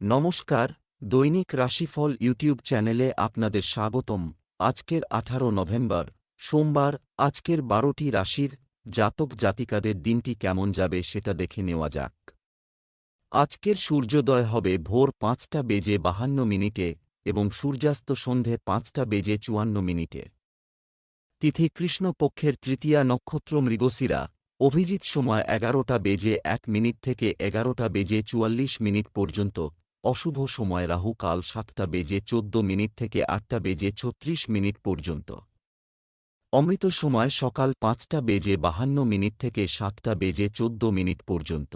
নমস্কার, দৈনিক রাশিফল ইউটিউব চ্যানেলে আপনাদের স্বাগতম। আজকের আঠারো নভেম্বর, সোমবার, আজকের বারোটি রাশির জাতক জাতিকাদের দিনটি কেমন যাবে সেটা দেখে নেওয়া যাক। আজকের সূর্যোদয় হবে ভোর পাঁচটা বেজে বাহান্ন মিনিটে এবং সূর্যাস্ত সন্ধে পাঁচটা বেজে চুয়ান্ন মিনিটে। তিথি কৃষ্ণপক্ষের তৃতীয়া নক্ষত্র মৃগশিরা, অভিজিৎ সময় এগারোটা বেজে এক মিনিট থেকে এগারোটা বেজে চুয়াল্লিশ মিনিট পর্যন্ত। অশুভ সময় রাহু কাল সাতটা বেজে চোদ্দ মিনিট থেকে আটটা বেজে ছত্রিশ মিনিট পর্যন্ত। অমৃত সময় সকাল পাঁচটা বেজে বাহান্ন মিনিট থেকে সাতটা বেজে চোদ্দ মিনিট পর্যন্ত।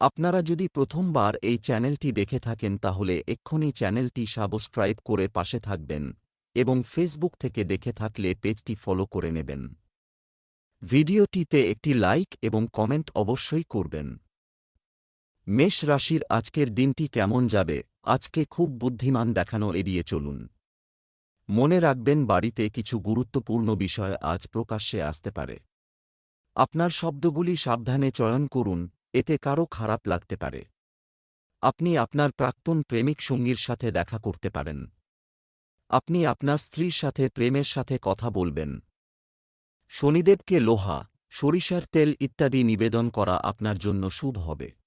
আপনারা যদি প্রথমবার এই চ্যানেলটি দেখে থাকেন তাহলে এক্ষুনি চ্যানেলটি সাবস্ক্রাইব করে পাশে থাকবেন এবং ফেসবুক থেকে দেখে থাকলে পেজটি ফলো করে নেবেন। ভিডিওটিতে একটি লাইক এবং কমেন্ট অবশ্যই করবেন। মেষ রাশির আজকের দিনটি কেমন যাবে? আজকে খুব বুদ্ধিমান দেখানো এড়িয়ে চলুন। মনে রাখবেন, বাড়িতে কিছু গুরুত্বপূর্ণ বিষয় আজ প্রকাশ্যে আসতে পারে। আপনার শব্দগুলি সাবধানে চয়ন করুন, এতে কারও খারাপ লাগতে পারে। আপনি আপনার প্রাক্তন প্রেমিক সঙ্গীর সাথে দেখা করতে পারেন। আপনি আপনার স্ত্রীর সাথে প্রেমের সাথে কথা বলবেন। শনিদেবকে লোহা, সরিষার তেল ইত্যাদি নিবেদন করা আপনার জন্য শুভ হবে।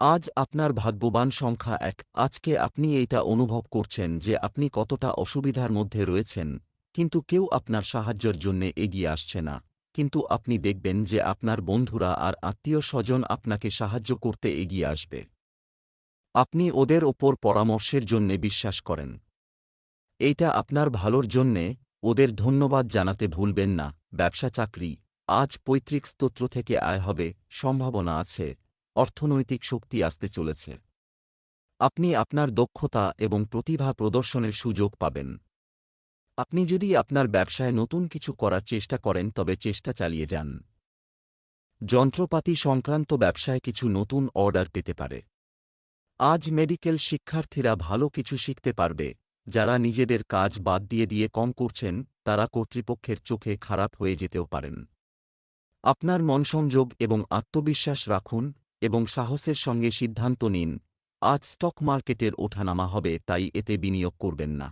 আজ আপনার ভাগ্যবান সংখ্যা এক। আজকে আপনি এইটা অনুভব করছেন যে আপনি কতটা অসুবিধার মধ্যে রয়েছেন। কিন্তু কেউ আপনার সাহায্যের জন্য এগিয়ে আসছে না। কিন্তু আপনি দেখবেন যে আপনার বন্ধুরা আর আত্মীয় স্বজন আপনাকে সাহায্য করতে এগিয়ে আসবে। আপনি ওদের ওপর পরামর্শের জন্যে বিশ্বাস করেন। এইটা আপনার ভালোর জন্যে, ওদের ধন্যবাদ জানাতে ভুলবেন না। ব্যবসা চাকরি, আজ পৈতৃক স্তোত্র থেকে আয় হবে, সম্ভাবনা আছে। অর্থনৈতিক শক্তি আসতে চলেছে। আপনি আপনার দক্ষতা এবং প্রতিভা প্রদর্শনের সুযোগ পাবেন। আপনি যদি আপনার ব্যবসায় নতুন কিছু করার চেষ্টা করেন, তবে চেষ্টা চালিয়ে যান। যন্ত্রপাতি সংক্রান্ত ব্যবসায় কিছু নতুন অর্ডার পেতে পারে। আজ মেডিকেল শিক্ষার্থীরা ভালো কিছু শিখতে পারবে। যারা নিজেদের কাজ বাদ দিয়ে দিয়ে কম করছেন, তারা কর্তৃপক্ষের চোখে খারাপ হয়ে যেতেও পারেন। আপনার মনসংযোগ এবং আত্মবিশ্বাস রাখুন এবং সাহসের সঙ্গে সিদ্ধান্ত নিন, আজ স্টক মার্কেটের ওঠানামা হবে, তাই এতে বিনিয়োগ করবেন না।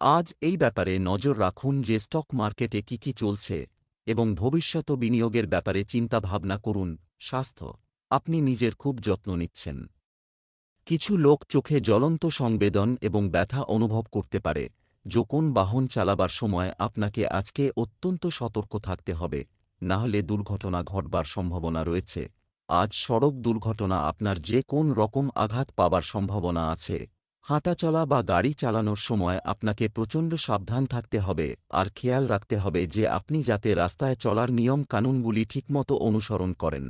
আজ এই ব্যাপারে নজর রাখুন যে স্টক মার্কেটে কি কি চলছে এবং ভবিষ্যৎ বিনিয়োগের ব্যাপারে চিন্তাভাবনা করুন, স্বাস্থ্য, আপনি নিজের খুব যত্ন নিচ্ছেন। কিছু লোক চোখে জ্বলন্ত সংবেদন এবং ব্যথা অনুভব করতে পারে যখন বাহন চালাবার সময় আপনাকে আজকে অত্যন্ত সতর্ক থাকতে হবে, না হলে দুর্ঘটনা ঘটবার সম্ভাবনা রয়েছে। আজ সড়ক দুর্ঘটনা আপনার যে কোন রকম আঘাত পাবার সম্ভাবনা আছে। হাঁটাচলা বা গাড়ি চালানোর সময় আপনাকে প্রচণ্ড সাবধান থাকতে হবে, আর খেয়াল রাখতে হবে যে আপনি যাতে রাস্তায় চলার নিয়ম কানুনগুলি ঠিকমতো অনুসরণ করেন।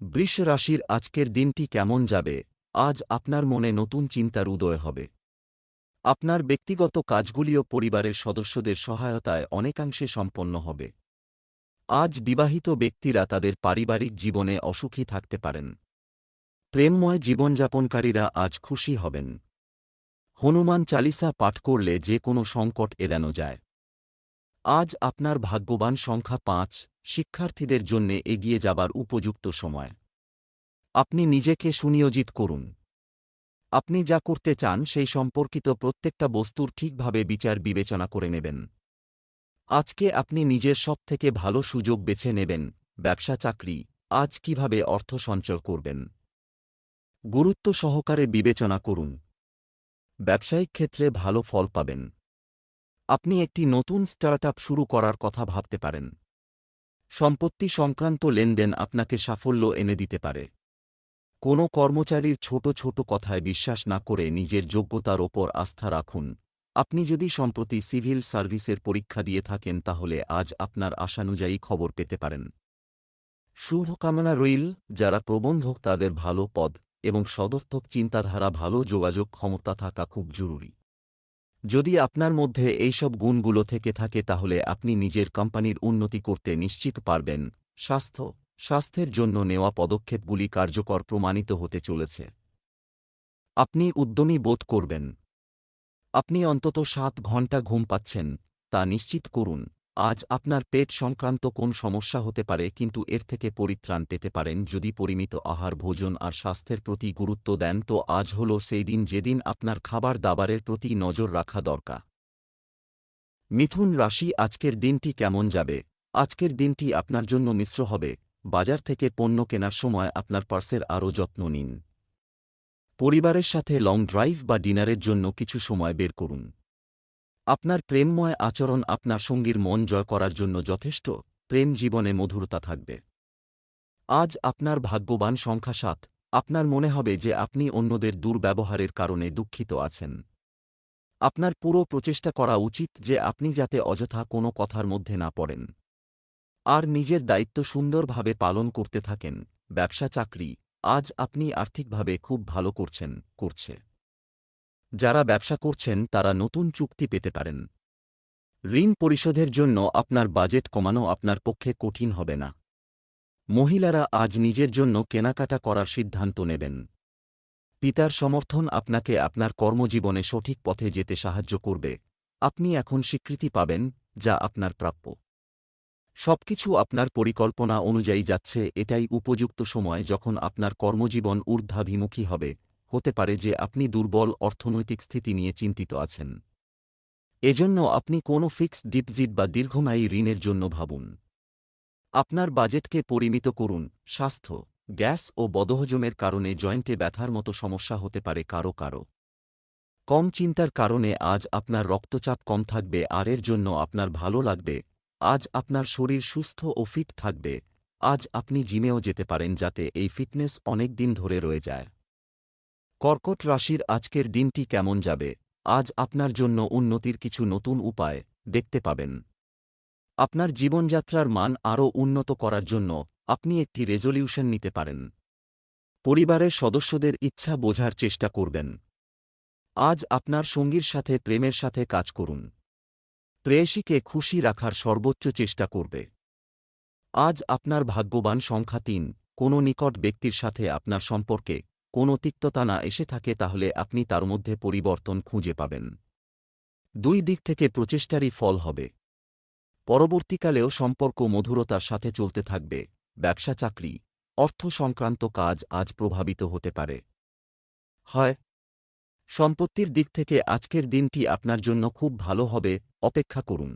বৃষ রাশির আজকের দিনটি কেমন যাবে? আজ আপনার মনে নতুন চিন্তার উদয় হবে। আপনার ব্যক্তিগত কাজগুলিও পরিবারের সদস্যদের সহায়তায় অনেকাংশে সম্পন্ন হবে। আজ বিবাহিত ব্যক্তিরা তাদের পারিবারিক জীবনে অসুখী থাকতে পারেন। প্রেমময় জীবনযাপনকারীরা আজ খুশি হবেন। হনুমান চালিসা পাঠ করলে যে কোনো সংকট এড়ানো যায়। আজ আপনার ভাগ্যবান সংখ্যা পাঁচ, শিক্ষার্থীদের জন্যে এগিয়ে যাবার উপযুক্ত সময়। আপনি নিজেকে সুনিয়োজিত করুন। আপনি যা করতে চান সেই সম্পর্কিত প্রত্যেকটা বস্তুর ঠিকভাবে বিচার বিবেচনা করে নেবেন। আজকে আপনি নিজের সবথেকে ভালো সুযোগ বেছে নেবেন, ব্যবসা চাকরি, আজ কীভাবে অর্থ সঞ্চয় করবেন? গুরুত্ব সহকারে বিবেচনা করুন। ব্যবসায়িক ক্ষেত্রে ভালো ফল পাবেন। আপনি একটি নতুন স্টার্টআপ শুরু করার কথা ভাবতে পারেন। সম্পত্তি সংক্রান্ত লেনদেন আপনাকে সাফল্য এনে দিতে পারে। কোনো কর্মচারীর ছোট ছোট কথায় বিশ্বাস না করে নিজের যোগ্যতার ওপর আস্থা রাখুন। আপনি যদি সম্প্রতি সিভিল সার্ভিসের পরীক্ষা দিয়ে থাকেন, তাহলে আজ আপনার আশানুযায়ী খবর পেতে পারেন। শুভকামনা রইল, যারা প্রবন্ধক তাদের ভালো পদ এবং সদর্থক চিন্তাধারা, ভালো যোগাযোগ ক্ষমতা থাকা খুব জরুরি। যদি আপনার মধ্যে এইসব গুণগুলো থেকে থাকে, তাহলে আপনি নিজের কোম্পানির উন্নতি করতে নিশ্চিত পারবেন। স্বাস্থ্য, স্বাস্থ্যের জন্য নেওয়া পদক্ষেপগুলি কার্যকর প্রমাণিত হতে চলেছে। আপনি উদ্যমী বোধ করবেন। আপনি অন্তত সাত ঘণ্টা ঘুম পাচ্ছেন, তা নিশ্চিত করুন। আজ আপনার পেট সংক্রান্ত কোন সমস্যা হতে পারে কিন্তু এর থেকে পরিত্রাণ পেতে পারেন যদি পরিমিত আহার, ভোজন আর স্বাস্থ্যের প্রতি গুরুত্ব দেন তো আজ হল সেই দিন যেদিন আপনার খাবার দাবারের প্রতি নজর রাখা দরকার। মিথুন রাশি, আজকের দিনটি কেমন যাবে? আজকের দিনটি আপনার জন্য মিশ্র হবে। বাজার থেকে পণ্য কেনার সময় আপনার পার্সের আরও যত্ন নিন। পরিবারের সাথে লং ড্রাইভ বা ডিনারের জন্য কিছু সময় বের করুন। আপনার প্রেমময় আচরণ আপনার সঙ্গীর মন জয় করার জন্য যথেষ্ট, প্রেম জীবনে মধুরতা থাকবে। আজ আপনার ভাগ্যবান সংখ্যা সাত, আপনার মনে হবে যে আপনি অন্যদের দুর্ব্যবহারের কারণে দুঃখিত আছেন। আপনার পুরো প্রচেষ্টা করা উচিত যে আপনি যাতে অযথা কোনো কথার মধ্যে না পড়েন। আর নিজের দায়িত্ব সুন্দরভাবে পালন করতে থাকেন ব্যবসা চাকরি আজ আপনি আর্থিকভাবে খুব ভালো করছেন, করছে। যারা ব্যবসা করছেন, তারা নতুন চুক্তি পেতে পারেন। ঋণ পরিশোধের জন্য আপনার বাজেট কমানো আপনার পক্ষে কঠিন হবে না। মহিলারা আজ নিজের জন্য কেনাকাটা করার সিদ্ধান্ত নেবেন। পিতার সমর্থন আপনাকে আপনার কর্মজীবনে সঠিক পথে যেতে সাহায্য করবে। আপনি এখন স্বীকৃতি পাবেন, যা আপনার প্রাপ্য। সবকিছু আপনার পরিকল্পনা অনুযায়ী যাচ্ছে, এটাই উপযুক্ত সময় যখন আপনার কর্মজীবন ঊর্ধ্বাভিমুখী হবে। হতে পারে যে আপনি দুর্বল অর্থনৈতিক স্থিতি নিয়ে চিন্তিত আছেন। এজন্য আপনি কোনো ফিক্সড ডিপজিট বা দীর্ঘমেয়ায়ী ঋণের জন্য ভাবুন। আপনার বাজেটকে পরিমিত করুন। স্বাস্থ্য, গ্যাস ও বদহজমের কারণে জয়েন্টে ব্যথার মতো সমস্যা হতে পারে কারও কারও। কম চিন্তার কারণে আজ আপনার রক্তচাপ কম থাকবে, আর এর জন্য আপনার ভালো লাগবে। আজ আপনার শরীর সুস্থ ও ফিট থাকবে। আজ আপনি জিমেও যেতে পারেন যাতে এই ফিটনেস অনেক দিন ধরে রয়ে যায়। কর্কট রাশির আজকের দিনটি কেমন যাবে? আজ আপনার জন্য উন্নতির কিছু নতুন উপায় দেখতে পাবেন। আপনার জীবনযাত্রার মান আরও উন্নত করার জন্য আপনি একটি রেজলিউশন নিতে পারেন। পরিবারের সদস্যদের ইচ্ছা বোঝার চেষ্টা করবেন। আজ আপনার সঙ্গীর সাথে, প্রেমের সাথে কাজ করুন। প্রেয়সীকে খুশি রাখার সর্বোচ্চ চেষ্টা করবে। আজ আপনার ভাগ্যবান সংখ্যা তিন, কোনো নিকট ব্যক্তির সাথে আপনার সম্পর্কে কোনো তিক্ততা না এসে থাকে তাহলে আপনি তার মধ্যে পরিবর্তন খুঁজে পাবেন। দুই দিক থেকে প্রচেষ্টারই ফল হবে। পরবর্তীকালেও সম্পর্ক মধুরতার সাথে চলতে থাকবে, ব্যবসা চাকরি, অর্থ সংক্রান্ত কাজ আজ প্রভাবিত হতে পারে। হয় সম্পত্তির দিক থেকে আজকের দিনটি আপনার জন্য খুব ভালো হবে, অপেক্ষা করুন।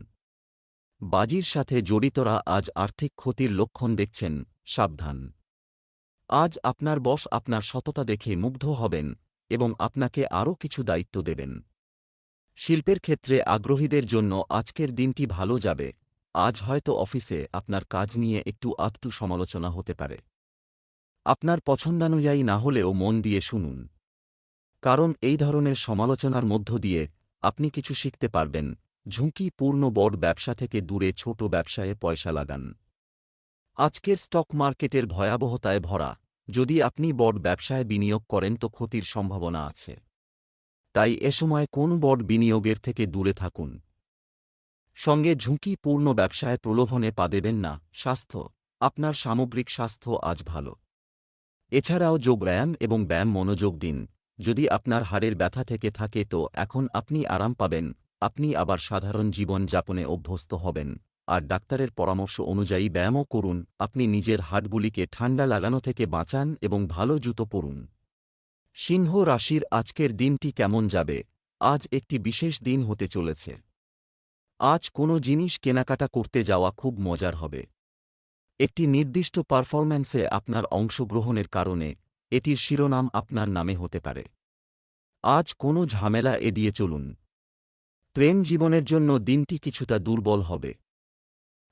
বাজির সাথে জড়িতরা আজ আর্থিক ক্ষতির লক্ষণ দেখছেন, সাবধান। আজ আপনার বস আপনার সততা দেখে মুগ্ধ হবেন এবং আপনাকে আরও কিছু দায়িত্ব দেবেন। শিল্পের ক্ষেত্রে আগ্রহীদের জন্য আজকের দিনটি ভালো যাবে, আজ হয়তো অফিসে আপনার কাজ নিয়ে একটু আত্মু সমালোচনা হতে পারে। আপনার পছন্দানুযায়ী না হলেও মন দিয়ে শুনুন। কারণ এই ধরনের সমালোচনার মধ্য দিয়ে আপনি কিছু শিখতে পারবেন। ঝুঁকিপূর্ণ বড় ব্যবসা থেকে দূরে ছোট ব্যবসায়ে পয়সা লাগান। আজকের স্টক মার্কেটের ভয়াবহতায় ভরা। যদি আপনি বড় ব্যবসায় বিনিয়োগ করেন তো ক্ষতির সম্ভাবনা আছে। তাই এ সময় কোন বড় বিনিয়োগের থেকে দূরে থাকুন। সঙ্গে ঝুঁকিপূর্ণ ব্যবসায় প্রলোভনে পা দেবেন না। স্বাস্থ্য। আপনার সামগ্রিক স্বাস্থ্য আজ ভালো। এছাড়াও যোগব্যায়াম এবং ব্যায়াম মনোযোগ দিন। যদি আপনার হাড়ের ব্যথা থেকে থাকে তো এখন আপনি আরাম পাবেন, আপনি আবার সাধারণ জীবন যাপনে অভ্যস্ত হবেন। আর ডাক্তারের পরামর্শ অনুযায়ী ব্যায়ামও করুন, আপনি নিজের হাটগুলিকে ঠান্ডা লাগানো থেকে বাঁচান এবং ভালো জুতো পরুন। সিংহ রাশির আজকের দিনটি কেমন যাবে? আজ একটি বিশেষ দিন হতে চলেছে। আজ কোনো জিনিস কেনাকাটা করতে যাওয়া খুব মজার হবে। একটি নির্দিষ্ট পারফরম্যান্সে আপনার অংশগ্রহণের কারণে এটির শিরোনাম আপনার নামে হতে পারে। আজ কোনো ঝামেলা এড়িয়ে চলুন। প্রেম জীবনের জন্য দিনটি কিছুটা দুর্বল হবে।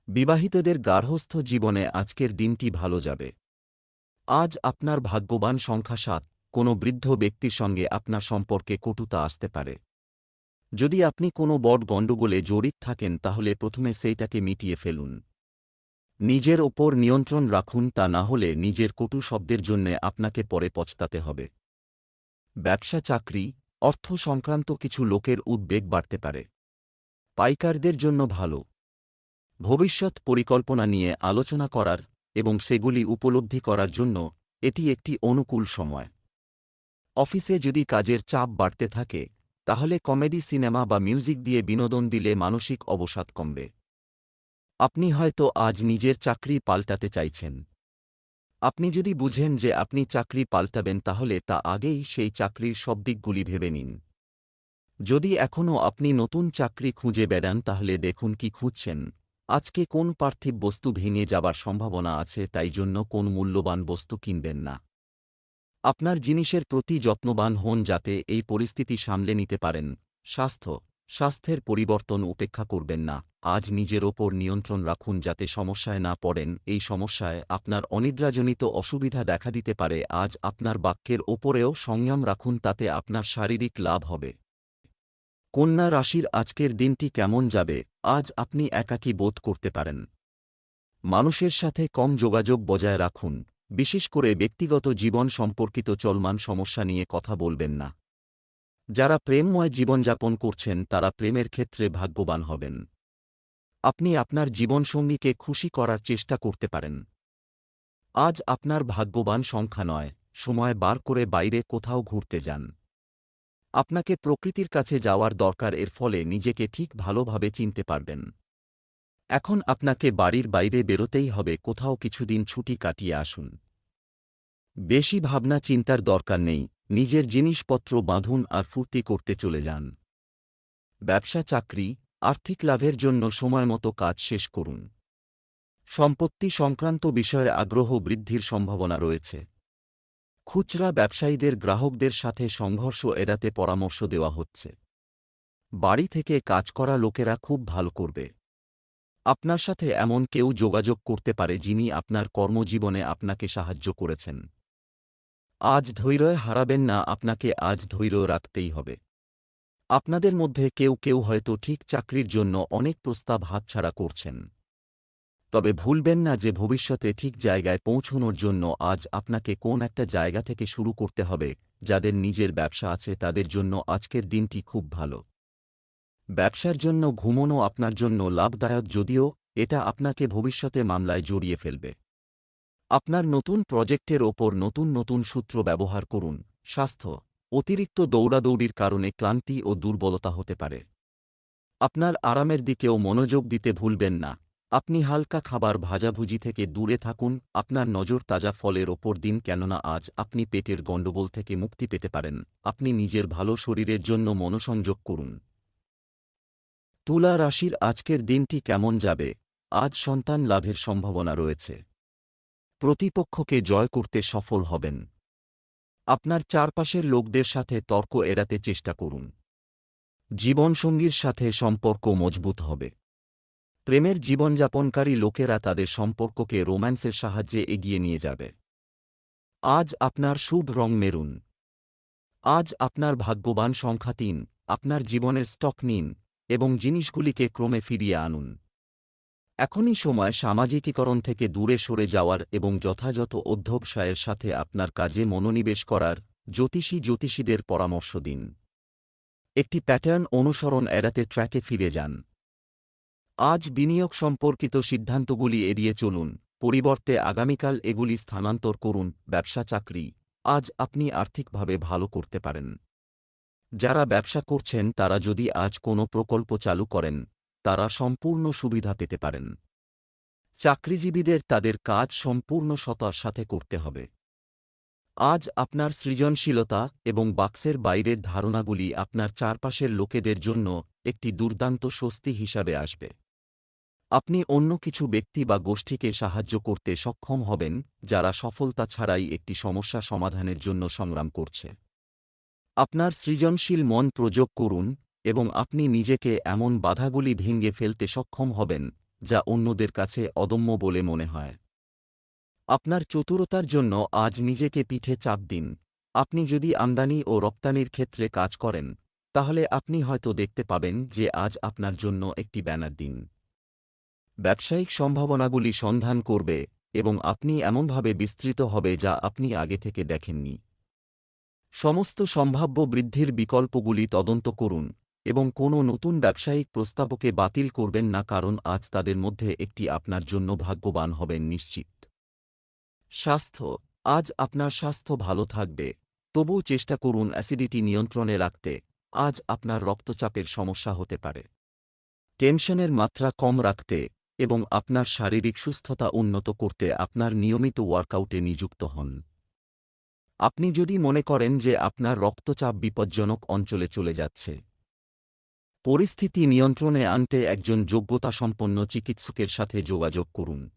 বিবাহিতদের গার্হস্থ জীবনে আজকের দিনটি ভালো যাবে। আজ আপনার ভাগ্যবান সংখ্যা সাত, কোনো বৃদ্ধ ব্যক্তির সঙ্গে আপনার সম্পর্কে কটুতা আসতে পারে। যদি আপনি কোনো বট গণ্ডগোলে জড়িত থাকেন তাহলে প্রথমে সেইটাকে মিটিয়ে ফেলুন। নিজের ওপর নিয়ন্ত্রণ রাখুন তা না হলে নিজের কটু শব্দের জন্যে আপনাকে পরে পচতাতে হবে। ব্যবসা চাকরি, অর্থ সংক্রান্ত কিছু লোকের উদ্বেগ বাড়তে পারে। পাইকারদের জন্য ভালো। ভবিষ্যৎ পরিকল্পনা নিয়ে আলোচনা করার এবং সেগুলি উপলব্ধি করার জন্য এটি একটি অনুকূল সময়। অফিসে যদি কাজের চাপ বাড়তে থাকে, তাহলে কমেডি সিনেমা বা মিউজিক দিয়ে বিনোদন দিলে মানসিক অবসাদ কমবে। আপনি হয়তো আজ নিজের চাকরি পাল্টাতে চাইছেন। আপনি যদি বুঝেন যে আপনি চাকরি পাল্টাবেন তাহলে তা আগেই সেই চাকরির সব দিকগুলি ভেবে নিন। যদি এখনও আপনি নতুন চাকরি খুঁজে বেড়ান তাহলে দেখুন কি খুঁজছেন। আজকে কোন পার্থিব বস্তু ভেঙে যাবার সম্ভাবনা আছে তাই জন্য কোন মূল্যবান বস্তু কিনবেন না। আপনার জিনিসের প্রতি যত্নবান হন যাতে এই পরিস্থিতি সামলে নিতে পারেন। স্বাস্থ্য স্বাস্থ্যের পরিবর্তন উপেক্ষা করবেন না, আজ নিজের ওপর নিয়ন্ত্রণ রাখুন যাতে সমস্যায় না পড়েন, এই সমস্যায় আপনার অনিদ্রাজনিত অসুবিধা দেখা দিতে পারে, আজ আপনার বাক্যের ওপরেও সংযম রাখুন তাতে আপনার শারীরিক লাভ হবে। কন্যা রাশির আজকের দিনটি কেমন যাবে, আজ আপনি একাকী বোধ করতে পারেন। মানুষের সাথে কম যোগাযোগ বজায় রাখুন, বিশেষ করে ব্যক্তিগত জীবন সম্পর্কিত চলমান সমস্যা নিয়ে কথা বলবেন না। যারা প্রেমময় জীবনযাপন করছেন, তারা প্রেমের ক্ষেত্রে ভাগ্যবান হবেন। আপনি আপনার জীবনসঙ্গীকে খুশি করার চেষ্টা করতে পারেন। আজ আপনার ভাগ্যবান সংখ্যা নয়, সময় বার করে বাইরে কোথাও ঘুরতে যান। আপনাকে প্রকৃতির কাছে যাওয়ার দরকার, এর ফলে নিজেকে ঠিক ভালোভাবে চিনতে পারবেন। এখন আপনাকে বাড়ির বাইরে বেরোতেই হবে, কোথাও কিছুদিন ছুটি কাটিয়ে আসুন। বেশি ভাবনা চিন্তার দরকার নেই। নিজের জিনিসপত্র বাঁধুন আর ফুর্তি করতে চলে যান। ব্যবসা, চাকরি, আর্থিক লাভের জন্য সময়মতো কাজ শেষ করুন। সম্পত্তি সংক্রান্ত বিষয়ে আগ্রহ বৃদ্ধির সম্ভাবনা রয়েছে। খুচরা ব্যবসায়ীদের গ্রাহকদের সাথে সংঘর্ষ এড়াতে পরামর্শ দেওয়া হচ্ছে। বাড়ি থেকে কাজ করা লোকেরা খুব ভালো করবে। আপনার সাথে এমন কেউ যোগাযোগ করতে পারে যিনি আপনার কর্মজীবনে আপনাকে সাহায্য করেছেন। আজ ধৈর্য হারাবেন না, আপনাকে আজ ধৈর্য রাখতেই হবে। আপনাদের মধ্যে কেউ কেউ হয়তো ঠিক চাকরির জন্য অনেক প্রস্তাব হাতছাড়া করছেন। তবে ভুলবেন না যে ভবিষ্যতে ঠিক জায়গায় পৌঁছনোর জন্য আজ আপনাকে কোন একটা জায়গা থেকে শুরু করতে হবে, যাদের নিজের ব্যবসা আছে তাদের জন্য আজকের দিনটি খুব ভালো। ব্যবসার জন্য ঘুমনো আপনার জন্য লাভদায়ক, যদিও এটা আপনাকে ভবিষ্যতে মামলায় জড়িয়ে ফেলবে। আপনার নতুন প্রজেক্টের ওপর নতুন নতুন সূত্র ব্যবহার করুন। স্বাস্থ্য, অতিরিক্ত দৌড়াদৌড়ির কারণে ক্লান্তি ও দুর্বলতা হতে পারে। আপনার আরামের দিকেও মনোযোগ দিতে ভুলবেন না। আপনি হালকা খাবার ভাজাভুজি থেকে দূরে থাকুন। আপনার নজর তাজা ফলের ওপর দিন কেননা আজ আপনি পেটের গণ্ডগোল থেকে মুক্তি পেতে পারেন। আপনি নিজের ভালো শরীরের জন্য মনোসংযোগ করুন। তুলা রাশির আজকের দিনটি কেমন যাবে? আজ সন্তান লাভের সম্ভাবনা রয়েছে। প্রতিপক্ষকে জয় করতে সফল হবেন। আপনার চারপাশের লোকদের সাথে তর্ক এড়াতে চেষ্টা করুন। জীবনসঙ্গীর সাথে সম্পর্ক মজবুত হবে। প্রেমের জীবনযাপনকারী লোকেরা তাদের সম্পর্ককে রোম্যান্সের সাহায্যে এগিয়ে নিয়ে যাবে। আজ আপনার শুভ রং মেরুন। আজ আপনার ভাগ্যবান সংখ্যা তিন। আপনার জীবনের স্টক নিন এবং জিনিসগুলিকে ক্রমে ফিরিয়ে আনুন। এখনই সময় সামাজিকীকরণ থেকে দূরে সরে যাওয়ার এবং যথাযথ অধ্যবসায়ের সাথে আপনার কাজে মনোনিবেশ করার জ্যোতিষী জ্যোতিষীদের পরামর্শ দিন। একটি প্যাটার্ন অনুসরণ এড়াতে ট্র্যাকে ফিরে যান। আজ বিনিয়োগ সম্পর্কিত সিদ্ধান্তগুলি এড়িয়ে চলুন, পরিবর্তে আগামীকাল এগুলি স্থানান্তর করুন, ব্যবসা চাকরি, আজ আপনি আর্থিকভাবে ভালো করতে পারেন। যারা ব্যবসা করছেন তারা যদি আজ কোনো প্রকল্প চালু করেন তারা সম্পূর্ণ সুবিধা পেতে পারেন। চাকরিজীবীদের তাদের কাজ সম্পূর্ণ সতার সাথে করতে হবে। আজ আপনার সৃজনশীলতা এবং বাক্সের বাইরের ধারণাগুলি আপনার চারপাশের লোকেদের জন্য একটি দুর্দান্ত স্বস্তি হিসাবে আসবে। আপনি অন্য কিছু ব্যক্তি বা গোষ্ঠীকে সাহায্য করতে সক্ষম হবেন, যারা সফলতা ছাড়াই একটি সমস্যা সমাধানের জন্য সংগ্রাম করছে। আপনার সৃজনশীল মন প্রযোগ করুন এবং আপনি নিজেকে এমন বাধাগুলি ভেঙে ফেলতে সক্ষম হবেন, যা অন্যদের কাছে অদম্য বলে মনে হয়। আপনার চতুরতার জন্য আজ নিজেকে পিঠে চাপ দিন। আপনি যদি আমদানি ও রপ্তানির ক্ষেত্রে কাজ করেন, তাহলে আপনি হয়তো দেখতে পাবেন যে আজ আপনার জন্য একটি ব্যানার দিন। ব্যবসায়িক সম্ভাবনাগুলি সন্ধান করবে এবং আপনি এমনভাবে বিস্তৃত হবে যা আপনি আগে থেকে দেখেননি। সমস্ত সম্ভাব্য বৃদ্ধির বিকল্পগুলি তদন্ত করুন। এবং কোনো নতুন ব্যবসায়িক প্রস্তাবকে বাতিল করবেন না কারণ আজ তাদের মধ্যে একটি আপনার জন্য ভাগ্যবান হবেন নিশ্চিত। স্বাস্থ্য, আজ আপনার স্বাস্থ্য ভালো থাকবে, তবুও চেষ্টা করুন অ্যাসিডিটি নিয়ন্ত্রণে রাখতে, আজ আপনার রক্তচাপের সমস্যা হতে পারে। টেনশনের মাত্রা কম রাখতে এবং আপনার শারীরিক সুস্থতা উন্নত করতে আপনার নিয়মিত ওয়ার্কআউটে নিযুক্ত হন। আপনি যদি মনে করেন যে আপনার রক্তচাপ বিপজ্জনক অঞ্চলে চলে যাচ্ছে পরিস্থিতি নিয়ন্ত্রণে আনতে একজন যোগ্যতাসম্পন্ন চিকিৎসকের সাথে যোগাযোগ করুন।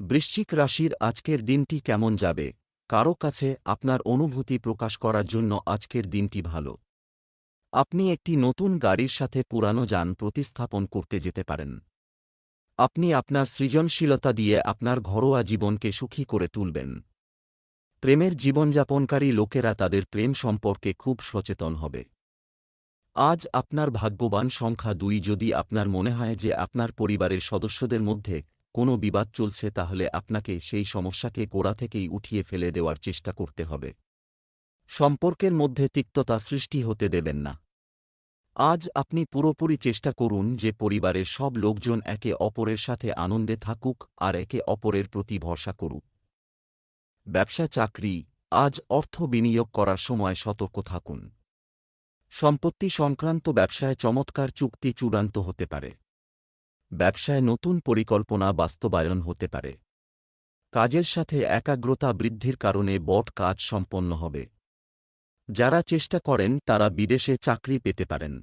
বৃশ্চিক রাশির আজকের দিনটি কেমন যাবে? কারও কাছে আপনার অনুভূতি প্রকাশ করার জন্য আজকের দিনটি ভালো। আপনি একটি নতুন গাড়ির সাথে পুরানো যান প্রতিস্থাপন করতে যেতে পারেন। আপনি আপনার সৃজনশীলতা দিয়ে আপনার ঘরোয়া জীবনকে সুখী করে তুলবেন। প্রেমের জীবনযাপনকারী লোকেরা তাদের প্রেম সম্পর্কে খুব সচেতন হবে। আজ আপনার ভাগ্যবান সংখ্যা দুই যদি আপনার মনে হয় যে আপনার পরিবারের সদস্যদের মধ্যে কোনো বিবাদ চলছে তাহলে আপনাকে সেই সমস্যাকে গোড়া থেকেই উঠিয়ে ফেলে দেওয়ার চেষ্টা করতে হবে। সম্পর্কের মধ্যে তিক্ততা সৃষ্টি হতে দেবেন না। আজ আপনি পুরোপুরি চেষ্টা করুন যে পরিবারের সব লোকজন একে অপরের সাথে আনন্দে থাকুক আর একে অপরের প্রতি ভরসা করুক। ব্যবসা চাকরি আজ অর্থ বিনিয়োগ করার সময় সতর্ক থাকুন। সম্পত্তি সংক্রান্ত ব্যবসায় চমৎকার চুক্তি চূড়ান্ত হতে পারে। ব্যবসায় নতুন পরিকল্পনা বাস্তবায়ন হতে পারে। কাজের সাথে একাগ্রতা বৃদ্ধির কারণে বট কাজ সম্পন্ন হবে। যারা চেষ্টা করেন, তারা বিদেশে চাকরি পেতে পারেন।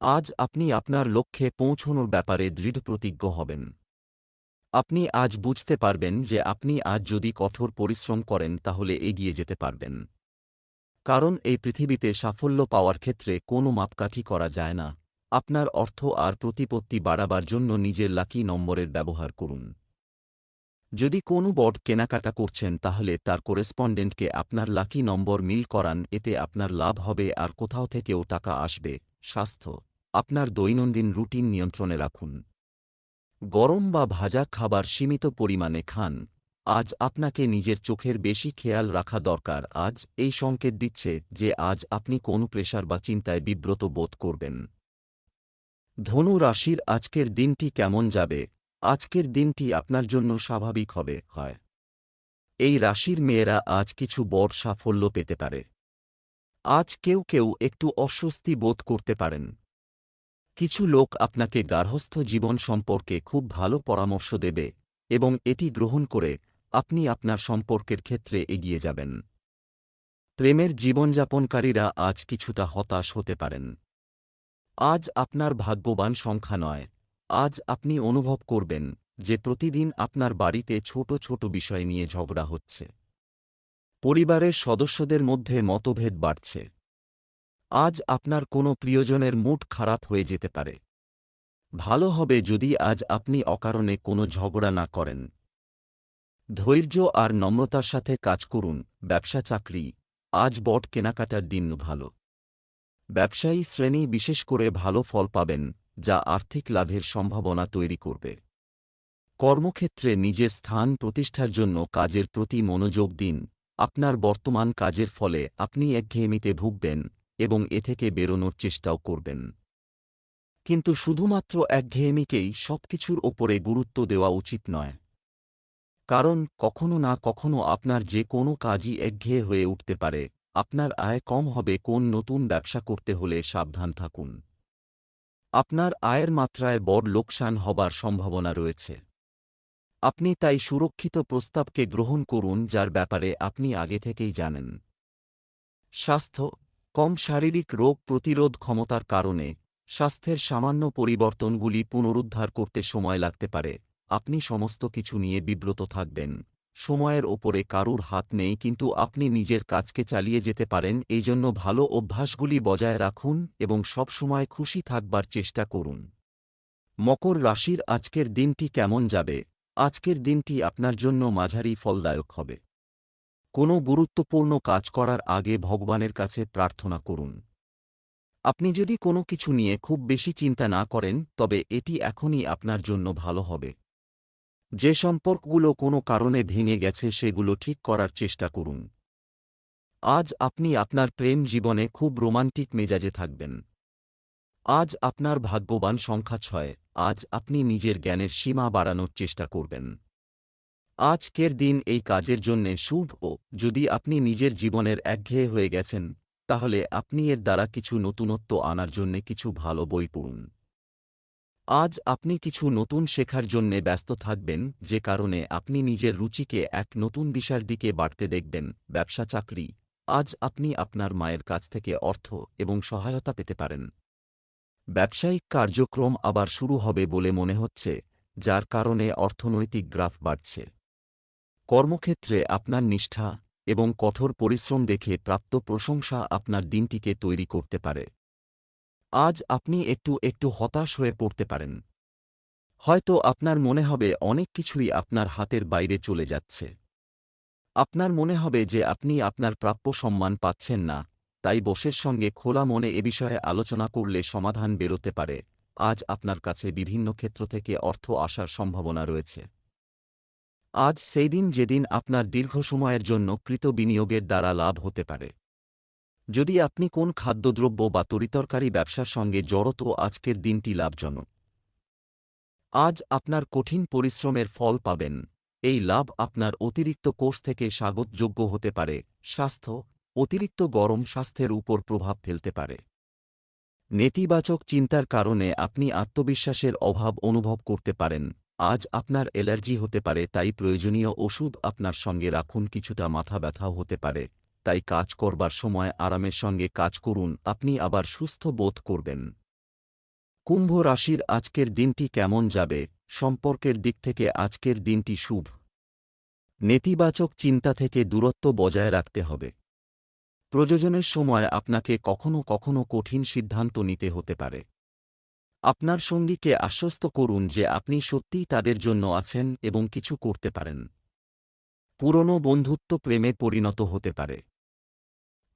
আজ আপনি আপনার লক্ষ্যে পৌঁছনোর ব্যাপারে দৃঢ় প্রতিজ্ঞ হবেন। আপনি আজ বুঝতে পারবেন যে আপনি আজ যদি কঠোর পরিশ্রম করেন, তাহলে এগিয়ে যেতে পারবেন। কারণ এই পৃথিবীতে সাফল্য পাওয়ার ক্ষেত্রে কোনো মাপকাঠি করা যায় না। আপনার অর্থ আর প্রতিপত্তি বাড়াবার জন্য নিজের লাকি নম্বরের ব্যবহার করুন। যদি কোনো বড কেনাকাটা করছেন তাহলে তার কোরেসপন্ডেন্টকে আপনার লাকি নম্বর মিল করান, এতে আপনার লাভ হবে আর কোথাও থেকেও টাকা আসবে। স্বাস্থ্য, আপনার দৈনন্দিন রুটিন নিয়ন্ত্রণে রাখুন। গরম বা ভাজা খাবার সীমিত পরিমাণে খান। আজ আপনাকে নিজের চোখের বেশি খেয়াল রাখা দরকার। আজ এই সংকেত দিচ্ছে যে আজ আপনি কোনো প্রেশার বা চিন্তায় বিব্রত বোধ করবেন। ধনু রাশির আজকের দিনটি কেমন যাবে? আজকের দিনটি আপনার জন্য স্বাভাবিক হবে, হয়? এই রাশির মেয়েরা আজ কিছু বড় সাফল্য পেতে পারে। আজ কেউ কেউ একটু অস্বস্তি বোধ করতে পারেন। কিছু লোক আপনাকে গার্হস্থ্য জীবন সম্পর্কে খুব ভালো পরামর্শ দেবে এবং এটি গ্রহণ করে আপনি আপনার সম্পর্কের ক্ষেত্রে এগিয়ে যাবেন। প্রেমের জীবনযাপনকারীরা আজ কিছুটা হতাশ হতে পারেন। আজ আপনার ভাগ্যবান সংখ্যা নয়। আজ আপনি অনুভব করবেন যে প্রতিদিন আপনার বাড়িতে ছোট ছোট বিষয় নিয়ে ঝগড়া হচ্ছে। পরিবারের সদস্যদের মধ্যে মতভেদ বাড়ছে। আজ আপনার কোনো প্রিয়জনের মুড খারাপ হয়ে যেতে পারে। ভালো হবে যদি আজ আপনি অকারণে কোনো ঝগড়া না করেন। ধৈর্য আর নম্রতার সাথে কাজ করুন, ব্যবসা চাকরি, আজ বট কেনাকাটার দিন ভালো। ব্যবসায়ী শ্রেণি বিশেষ করে ভালো ফল পাবেন, যা আর্থিক লাভের সম্ভাবনা তৈরি করবে। কর্মক্ষেত্রে নিজের স্থান প্রতিষ্ঠার জন্য কাজের প্রতি মনোযোগ দিন, আপনার বর্তমান কাজের ফলে আপনি একঘেয়েমিতে ভুগবেন এবং এ থেকে বেরোনোর চেষ্টাও করবেন। কিন্তু শুধুমাত্র একঘেয়েমিকেই সবকিছুর ওপরে গুরুত্ব দেওয়া উচিত নয়। কারণ কখনো না কখনো আপনার যে কোনো কাজই একঘেয়ে হয়ে উঠতে পারে। আপনার আয় কম হবে কোন নতুন ব্যবসা করতে হলে সাবধান থাকুন। আপনার আয়ের মাত্রায় বড় লোকসান হবার সম্ভাবনা রয়েছে। আপনি তাই সুরক্ষিত প্রস্তাবকে গ্রহণ করুন যার ব্যাপারে আপনি আগে থেকেই জানেন। স্বাস্থ্য, কম শারীরিক রোগ প্রতিরোধ ক্ষমতার কারণে স্বাস্থ্যের সামান্য পরিবর্তনগুলি পুনরুদ্ধার করতে সময় লাগতে পারে। আপনি সমস্ত কিছু নিয়ে বিব্রত থাকবেন। সময়ের ওপরে কারুর হাত নেই, কিন্তু আপনি নিজের কাজকে চালিয়ে যেতে পারেন। এই জন্য ভালো অভ্যাসগুলি বজায় রাখুন এবং সবসময় খুশি থাকবার চেষ্টা করুন। মকর রাশির আজকের দিনটি কেমন যাবে? আজকের দিনটি আপনার জন্য মাঝারি ফলদায়ক হবে। কোনো গুরুত্বপূর্ণ কাজ করার আগে ভগবানের কাছে প্রার্থনা করুন। আপনি যদি কোনো কিছু নিয়ে খুব বেশি চিন্তা না করেন, তবে এটি এখনই আপনার জন্য ভালো হবে। যে সম্পর্কগুলো কোনো কারণে ভেঙে গেছে সেগুলো ঠিক করার চেষ্টা করুন। আজ আপনি আপনার প্রেম জীবনে খুব রোমান্টিক মেজাজে থাকবেন। আজ আপনার ভাগ্যবান সংখ্যা ছয়, আজ আপনি নিজের জ্ঞানের সীমা বাড়ানোর চেষ্টা করবেন। আজকের দিন এই কাজের জন্যে শুভ, ও যদি আপনি নিজের জীবনের একঘেয়ে হয়ে গেছেন, তাহলে আপনি এর দ্বারা কিছু নতুনত্ব আনার জন্যে কিছু ভালো বই পড়ুন। আজ আপনি কিছু নতুন শেখার জন্যে ব্যস্ত থাকবেন, যে কারণে আপনি নিজের রুচিকে এক নতুন দিশার দিকে বাড়তে দেখবেন, ব্যবসা চাকরি। আজ আপনি আপনার মায়ের কাছ থেকে অর্থ এবং সহায়তা পেতে পারেন। ব্যবসায়িক কার্যক্রম আবার শুরু হবে বলে মনে হচ্ছে, যার কারণে অর্থনৈতিক গ্রাফ বাড়ছে। কর্মক্ষেত্রে আপনার নিষ্ঠা এবং কঠোর পরিশ্রম দেখে প্রাপ্ত প্রশংসা আপনার দিনটিকে তৈরি করতে পারে। আজ আপনি একটু একটু হতাশ হয়ে পড়তে পারেন। হয়তো আপনার মনে হবে অনেক কিছুই আপনার হাতের বাইরে চলে যাচ্ছে। আপনার মনে হবে যে আপনি আপনার প্রাপ্য সম্মান পাচ্ছেন না, তাই বসের সঙ্গে খোলা মনে এ বিষয়ে আলোচনা করলে সমাধান বেরোতে পারে। আজ আপনার কাছে বিভিন্ন ক্ষেত্র থেকে অর্থ আসার সম্ভাবনা রয়েছে। আজ সেই দিন যেদিন আপনার দীর্ঘ সময়ের জন্য কৃত বিনিয়োগের দ্বারা লাভ হতে পারে। যদি আপনি কোন খাদ্যদ্রব্য বা তরিতরকারি ব্যবসার সঙ্গে জড়ত, আজকের দিনটি লাভজনক। আজ আপনার কঠিন পরিশ্রমের ফল পাবেন। এই লাভ আপনার অতিরিক্ত কোষ থেকে স্বাগতযোগ্য হতে পারে। স্বাস্থ্য, অতিরিক্ত গরম স্বাস্থ্যের উপর প্রভাব ফেলতে পারে। নেতিবাচক চিন্তার কারণে আপনি আত্মবিশ্বাসের অভাব অনুভব করতে পারেন। আজ আপনার অ্যালার্জি হতে পারে, তাই প্রয়োজনীয় ওষুধ আপনার সঙ্গে রাখুন, কিছুটা মাথা ব্যথাও হতে পারে। তাই কাজ করবার সময় আরামের সঙ্গে কাজ করুন, আপনি আবার সুস্থ বোধ করবেন। কুম্ভ রাশির আজকের দিনটি কেমন যাবে? সম্পর্কের দিক থেকে আজকের দিনটি শুভ। নেতিবাচক চিন্তা থেকে দূরত্ব বজায় রাখতে হবে। প্রযোজনের সময় আপনাকে কখনো কখনো কঠিন সিদ্ধান্ত নিতে হতে পারে। আপনার সঙ্গীকে আশ্বস্ত করুন যে আপনি সত্যিই তাদের জন্য আছেন এবং কিছু করতে পারেন। পুরনো বন্ধুত্ব প্রেমে পরিণত হতে পারে।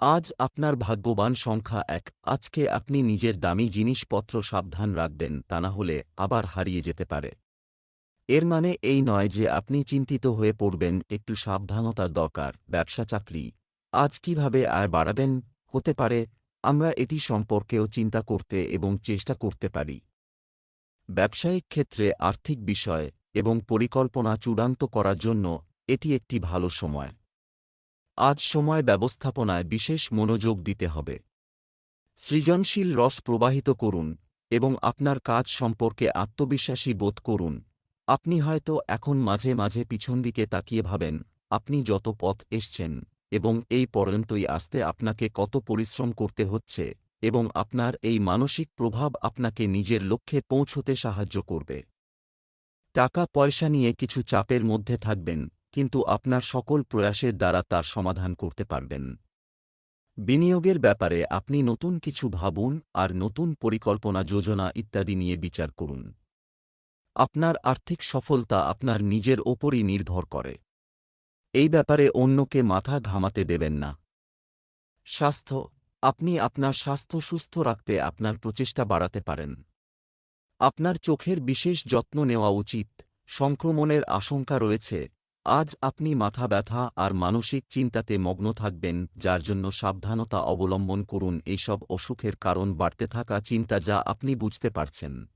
আজ আপনার ভাগ্যবান সংখ্যা এক। আজকে আপনি নিজের দামি জিনিসপত্র সাবধান রাখবেন, তা না হলে আবার হারিয়ে যেতে পারে। এর মানে এই নয় যে আপনি চিন্তিত হয়ে পড়বেন, একটু সাবধানতার দরকার, ব্যবসা চাকরি। আজ কীভাবে আয় বাড়াবেন? হতে পারে, আমরা এটি সম্পর্কেও চিন্তা করতে এবং চেষ্টা করতে পারি। ব্যবসায়িক ক্ষেত্রে আর্থিক বিষয় এবং পরিকল্পনা চূড়ান্ত করার জন্য এটি একটি ভালো সময়। আজ সময় ব্যবস্থাপনায় বিশেষ মনোযোগ দিতে হবে। সৃজনশীল রস প্রবাহিত করুন এবং আপনার কাজ সম্পর্কে আত্মবিশ্বাসী বোধ করুন। আপনি হয়তো এখন মাঝে মাঝে পিছন দিকে তাকিয়ে ভাবেন, আপনি যত পথ এসছেন এবং এই পর্যন্তই আসতে আপনাকে কত পরিশ্রম করতে হচ্ছে এবং আপনার এই মানসিক প্রভাব আপনাকে নিজের লক্ষ্যে পৌঁছতে সাহায্য করবে। টাকা পয়সা নিয়ে কিছু চাপের মধ্যে থাকবেন কিন্তু আপনার সকল প্রয়াসের দ্বারা তার সমাধান করতে পারবেন। বিনিয়োগের ব্যাপারে আপনি নতুন কিছু ভাবুন আর নতুন পরিকল্পনা যোজনা ইত্যাদি নিয়ে বিচার করুন। আপনার আর্থিক সফলতা আপনার নিজের ওপরই নির্ভর করে। এই ব্যাপারে অন্যকে মাথা ঘামাতে দেবেন না। স্বাস্থ্য, আপনি আপনার স্বাস্থ্য সুস্থ রাখতে আপনার প্রচেষ্টা বাড়াতে পারেন। আপনার চোখের বিশেষ যত্ন নেওয়া উচিত, সংক্রমণের আশঙ্কা রয়েছে আজ আপনি মাথা ব্যথা আর মানসিক চিন্তাতে মগ্ন থাকবেন, যার জন্য সাবধানতা অবলম্বন করুন। এইসব অসুখের কারণ বাড়তে থাকা চিন্তা যা আপনি বুঝতে পারছেন।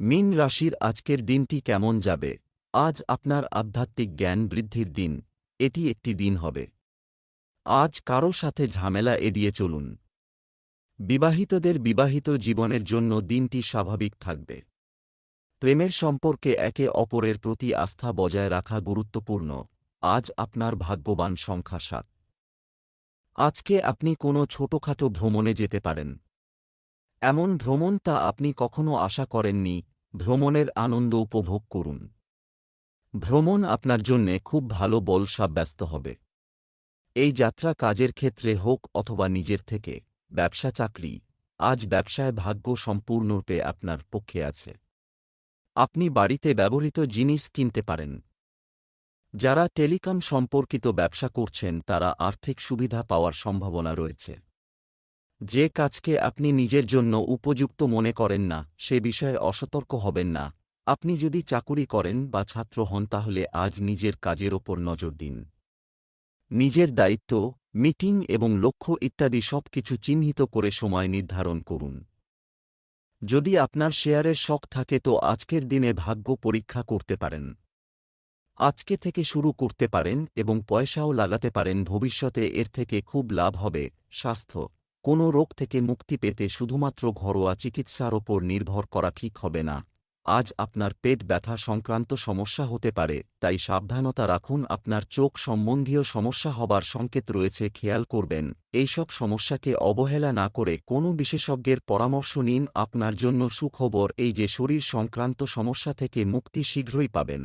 মিন রাশির আজকের দিনটি কেমন যাবে? আজ আপনার আধ্যাত্মিক জ্ঞান বৃদ্ধির দিন। এটি একটি দিন হবে। আজ কারও সাথে ঝামেলা এড়িয়ে চলুন। বিবাহিতদের বিবাহিত জীবনের জন্য দিনটি স্বাভাবিক থাকবে। প্রেমের সম্পর্কে একে অপরের প্রতি আস্থা বজায় রাখা গুরুত্বপূর্ণ। আজ আপনার ভাগ্যবান সংখ্যা সাত। আজকে আপনি কোনো ছোটখাটো ভ্রমণে যেতে পারেন। এমন ভ্রমণ তা আপনি কখনো আশা করেননি। ভ্রমণের আনন্দ উপভোগ করুন। ভ্রমণ আপনার জন্যে খুব ভালো বল সাব্যস্ত হবে। এই যাত্রা কাজের ক্ষেত্রে হোক অথবা নিজের থেকে। ব্যবসা চাকরি আজ ব্যবসায় ভাগ্য সম্পূর্ণরূপে আপনার পক্ষে আছে। আপনি বাড়িতে ব্যবহৃত জিনিস কিনতে পারেন। যারা টেলিকম সম্পর্কিত ব্যবসা করছেন, তারা আর্থিক সুবিধা পাওয়ার সম্ভাবনা রয়েছে। যে কাজকে আপনি নিজের জন্য উপযুক্ত মনে করেন না, সে বিষয়ে অসতর্ক হবেন না। আপনি যদি চাকুরি করেন বা ছাত্র হন, তাহলে আজ নিজের কাজের ওপর নজর দিন। নিজের দায়িত্ব, মিটিং এবং লক্ষ্য ইত্যাদি সব কিছু চিহ্নিত করে সময় নির্ধারণ করুন। যদি আপনার শেয়ারের শখ থাকে তো আজকের দিনে ভাগ্য পরীক্ষা করতে পারেন। আজকে থেকে শুরু করতে পারেন এবং পয়সাও লাগাতে পারেন, ভবিষ্যতে এর থেকে খুব লাভ হবে। স্বাস্থ্য, কোনো রোগ থেকে মুক্তি পেতে শুধুমাত্র ঘরোয়া চিকিৎসার ওপর নির্ভর করা ঠিক হবে না। আজ আপনার পেট ব্যথা সংক্রান্ত সমস্যা হতে পারে, তাই সাবধানতা রাখুন, আপনার চোখ সম্বন্ধীয় সমস্যা হবার সংকেত রয়েছে, খেয়াল করবেন। এইসব সমস্যাকে অবহেলা না করে কোনো বিশেষজ্ঞের পরামর্শ নিন, আপনার জন্য সুখবর, এই যে শরীর সংক্রান্ত সমস্যা থেকে মুক্তি শীঘ্রই পাবেন।